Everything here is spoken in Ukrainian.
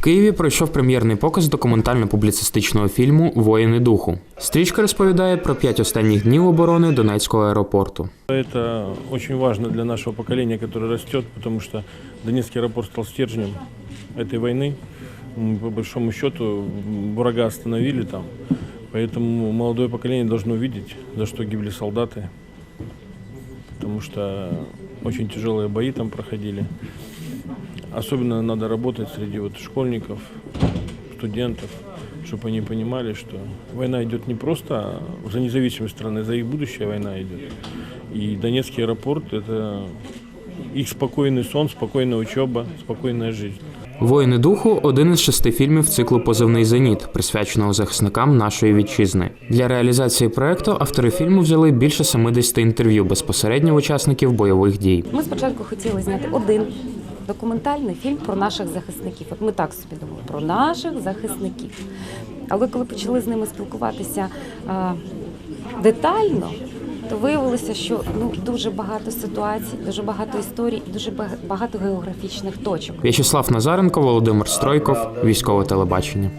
В Києві пройшов прем'єрний показ документально-публіцистичного фільму Воїни духу. Стрічка розповідає про п'ять останніх днів оборони Донецького аеропорту. Это очень важно для нашего поколения, которое растет, потому что Донецкий аэропорт стал стержнем этой войны. М, По большому счету м, врага остановили там, поэтому молодое поколение должно видеть, за что гибли солдаты, потому что очень тяжелые бои там проходили. Особенно надо работать среди вот школьников, студентов, чтобы они понимали, что война идет не просто за независимость страны, за их будущее война идет. И Донецкий аэропорт – это их спокойный сон, спокойная учеба, спокойная жизнь. Воїни духу один із шести фільмів циклу Позивний зеніт, присвяченого захисникам нашої вітчизни. Для реалізації проекту автори фільму взяли більше 70 інтерв'ю безпосередньо учасників бойових дій. Ми спочатку хотіли зняти один документальний фільм про наших захисників. От ми так собі думали про наших захисників. Але коли почали з ними спілкуватися детально, то виявилося, що ну дуже багато ситуацій, дуже багато історій, дуже бага- багато географічних точок. В'ячеслав Назаренко, Володимир Стройков, військове телебачення.